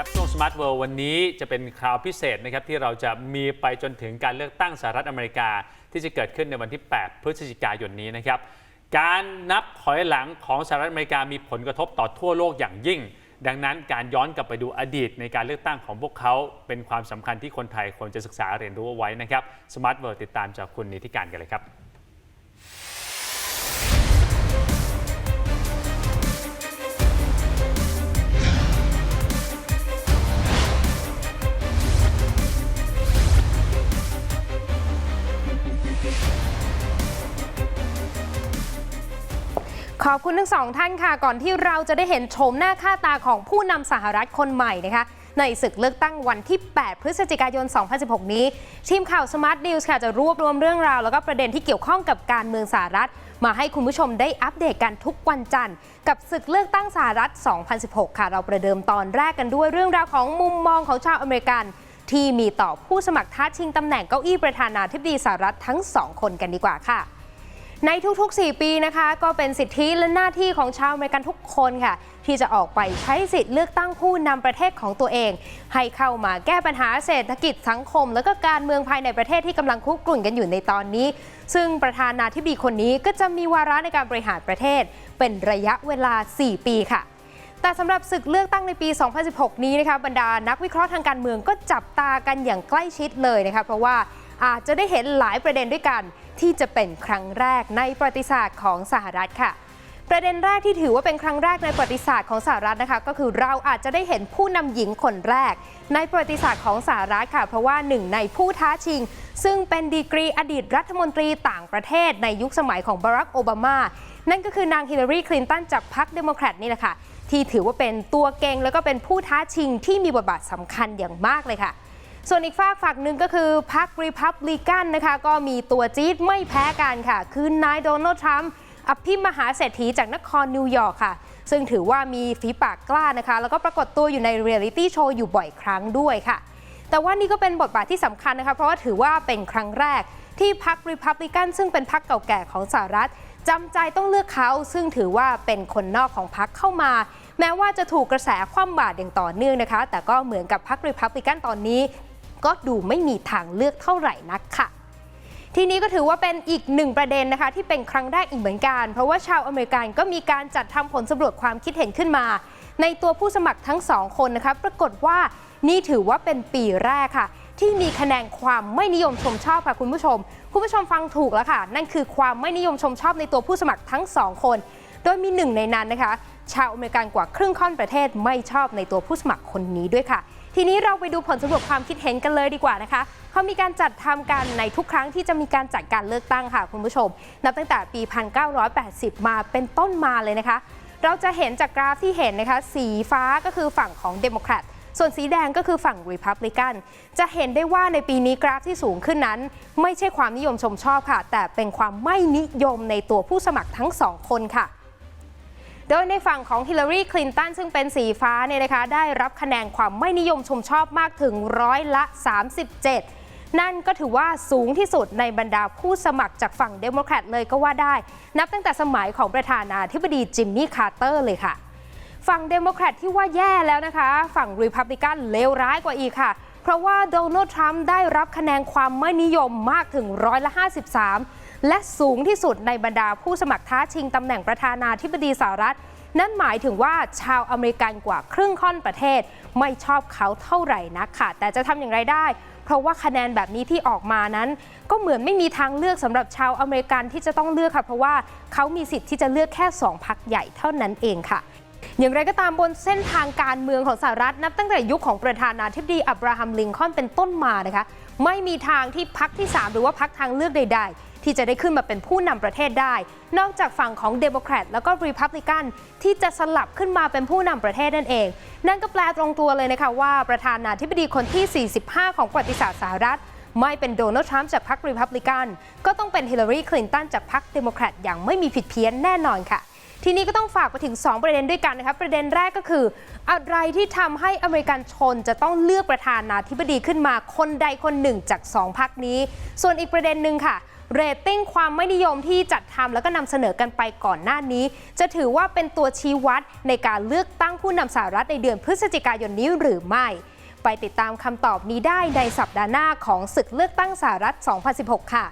ครับช่วง Smart World วันนี้จะเป็นคราวพิเศษนะครับที่เราจะมีไปจนถึงการเลือกตั้งสหรัฐอเมริกา ที่จะเกิดขึ้นในวันที่ 8 พฤศจิกายนนี้นะครับการนับถอยหลังของสหรัฐอเมริกามีผลกระทบต่อทั่วโลกอย่างยิ่ง ดังนั้นการย้อนกลับไปดูอดีตในการเลือกตั้งของพวกเขาเป็นความสำคัญที่คนไทยควรจะศึกษาเรียนรู้เอาไว้นะครับ Smart World ติดตามจากคุณนิติการกันเลยครับ ขอบคุณทั้งสองท่านค่ะ ก่อนที่เราจะได้เห็นโฉมหน้าค่าตาของผู้นำสหรัฐคนใหม่นะคะในศึกเลือกตั้งวันที่ 8 พฤศจิกายน 2016 นี้ ทีมข่าว Smart News ค่ะจะรวบรวมเรื่องราว แล้วก็ประเด็นที่เกี่ยวข้องกับการเมืองสหรัฐ มาให้คุณผู้ชมได้อัปเดตกันทุกวันจันทร์ กับศึกเลือกตั้งสหรัฐ 2016 ค่ะ เราประเดิมตอนแรกกันด้วยเรื่องราวของมุมมองของชาวอเมริกัน ที่มีต่อผู้สมัครท้าชิงตำแหน่งเก้าอี้ประธานาธิบดีสหรัฐทั้งสองคนกันดีกว่าค่ะ ในทุกๆ 4 ปีนะคะ ก็เป็นสิทธิและหน้าที่ของชาวอเมริกันทุกคนค่ะ ที่จะออกไปใช้สิทธิ์เลือกตั้งผู้นำประเทศของตัวเอง ให้เข้ามาแก้ปัญหาเศรษฐกิจสังคม และก็การเมืองภายในประเทศที่กำลังคุกกรุ่นกันอยู่ในตอนนี้ ซึ่งประธานาธิบดีคนนี้ก็จะมีวาระในการบริหารประเทศ เป็นระยะเวลา 4 ปีค่ะแต่สำหรับศึกเลือกตั้งในปี 2016 นี้นะคะบรรดานักวิเคราะห์ทางการเมืองก็จับตากันอย่างใกล้ชิดเลยนะคะเพราะว่า อาจจะได้เห็นหลายประเด็นด้วยกัน ที่จะเป็นครั้งแรกในประวัติศาสตร์ของสหรัฐค่ะ ประเด็นแรกที่ถือว่าเป็นครั้งแรกในประวัติศาสตร์ของสหรัฐนะคะ ก็คือเราอาจจะได้เห็นผู้นำหญิงคนแรก ในประวัติศาสตร์ของสหรัฐค่ะ เพราะว่าหนึ่งในผู้ท้าชิง ซึ่งเป็นดีกรีอดีตรัฐมนตรีต่างประเทศ ในยุคสมัยของบารักโอบามา นั่นก็คือนางฮิลลารีคลินตันจากพรรคเดโมแครตนี่แหละค่ะที่ถือว่าเป็นตัวเก่งแล้วก็เป็นผู้ท้าชิงที่มีบทบาทสำคัญอย่างมากเลยค่ะ ส่วนอีกฝากฝั่งหนึ่งก็คือพรรครีพับลิกันนะคะก็มีตัวจี๊ดไม่แพ้กันค่ะ คือนายโดนัลด์ทรัมป์อภิมหาเศรษฐีจากนครนิวยอร์กค่ะ ซึ่งถือว่ามีฝีปากกล้านะคะ แล้วก็ปรากฏตัวอยู่ในเรียลิตี้โชว์อยู่บ่อยครั้งด้วยค่ะ แต่ว่านี่ก็เป็นบทบาทที่สำคัญนะคะ เพราะว่าถือว่าเป็นครั้งแรกที่พรรครีพับลิกันซึ่งเป็นพรรคเก่าแก่ของสหรัฐจำใจต้องเลือกเขา ซึ่งถือว่าเป็นคนนอกของพรรคเข้ามา แม้ว่าจะถูกกระแสคว่ำบาตรอย่างต่อเนื่องนะคะ แต่ก็เหมือนกับพรรครีพับลิกันตอนนี้ ก็ดูไม่มีทางเลือกเท่าไหร่นักค่ะ ทีนี้ก็ถือว่าเป็นอีกหนึ่งประเด็นนะคะ ที่เป็นครั้งแรกอีกเหมือนกัน เพราะว่าชาวอเมริกันก็มีการจัดทำผลสำรวจความคิดเห็นขึ้นมา ในตัวผู้สมัครทั้งสองคนนะคะปรากฏว่านี่ถือว่าเป็นปีแรกค่ะ ที่มีคะแนนความไม่นิยมชมชอบค่ะคุณผู้ชม คุณผู้ชมฟังถูกแล้วค่ะ นั่นคือความไม่นิยมชมชอบในตัวผู้สมัครทั้งสองคน โดยมีหนึ่งในนั้นนะคะ ชาวอเมริกันกว่าครึ่งค่อนประเทศไม่ชอบในตัวผู้สมัครคนนี้ด้วยค่ะ ทีนี้เราไปดูผลสำรวจความคิดเห็นกันเลยดีกว่านะคะเขามีการจัดทำกันในทุกครั้งที่จะมีการจัดการเลือกตั้งค่ะคุณผู้ชม นับตั้งแต่ปี 1980 มาเป็นต้นมาเลยนะคะ เราจะเห็นจากกราฟที่เห็นนะคะ สีฟ้าก็คือฝั่งของเดโมแครตส่วนสีแดงก็คือฝั่ง Republican จะเห็นได้ว่าในปีนี้กราฟที่สูงขึ้นนั้น ไม่ใช่ความนิยมชมชอบค่ะ แต่เป็นความไม่นิยมในตัวผู้สมัครทั้งสองคนค่ะ โดยในฝั่งของฮิลลารีคลินตันซึ่งเป็นสีฟ้าเนี่ยนะคะได้รับคะแนนความไม่นิยมชมชอบมากถึงร้อยละ 37 นั่นก็ถือว่าสูงที่สุดในบรรดาผู้สมัครจากฝั่งเดโมแครตเลยก็ว่าได้ นับตั้งแต่สมัยของประธานาธิบดีจิมมี่คาร์เตอร์เลยค่ะฝั่งเดโมแครตที่ว่าแย่แล้วนะคะ ฝั่งรีพับลิกันเลวร้ายกว่าอีกค่ะ เพราะว่าโดนัลด์ทรัมป์ได้รับคะแนนความไม่นิยมมากถึงร้อยละ 53 และสูงที่สุดในบรรดาผู้สมัครท้าชิงตำแหน่งประธานาธิบดีสหรัฐ นั่นหมายถึงว่าชาวอเมริกันกว่าครึ่งค่อนประเทศ ไม่ชอบเขาเท่าไหร่นักค่ะ แต่จะทำอย่างไรได้ เพราะว่าคะแนนแบบนี้ที่ออกมานั้น ก็เหมือนไม่มีทางเลือกสำหรับชาวอเมริกันที่จะต้องเลือกค่ะ เพราะว่าเขามีสิทธิ์ที่จะเลือกแค่ 2พักใหญ่เท่านั้นเองค่ะ อย่างไรก็ตามบนเส้นทางการเมืองของสหรัฐนับตั้งแต่ยุคของประธานาธิบดีอับราฮัมลิงคอนเป็นต้นมานะคะไม่มีทางที่พักที่ 3 หรือว่าพักทางเลือกใด ๆ ที่จะได้ขึ้นมาเป็นผู้นำประเทศได้ นอกจากฝั่งของเดโมแครตแล้วก็รีพับลิกันที่จะสลับขึ้นมาเป็นผู้นำประเทศนั่นเอง นั่นก็แปลตรงตัวเลยนะคะว่าประธานาธิบดีคนที่ 45 ของประวัติศาสตร์สหรัฐ ไม่เป็นโดนัลด์ทรัมป์จากพรรครีพับลิกัน ก็ต้องเป็นฮิลลารีคลินตันจากพรรคเดโมแครตอย่างไม่มีผิดเพี้ยนแน่นอนค่ะ ทีนี้ก็ต้องฝากไปถึง 2 ประเด็นด้วยกันนะคะประเด็นแรกก็คือ อะไรที่ทำให้อเมริกันชนจะต้องเลือกประธานาธิบดีขึ้นมาคนใดคนหนึ่งจาก 2พรรคนี้ ส่วนอีกประเด็นหนึ่งค่ะเรตติ้งความไม่นิยมที่จัดทำแล้วก็นำเสนอกันไปก่อนหน้านี้ จะถือว่าเป็นตัวชี้วัดในการเลือกตั้งผู้นำสหรัฐในเดือนพฤศจิกายนนี้หรือไม่ ไปติดตามคำตอบนี้ได้ในสัปดาห์หน้าของศึกเลือกตั้งสหรัฐ 2016 ค่ะ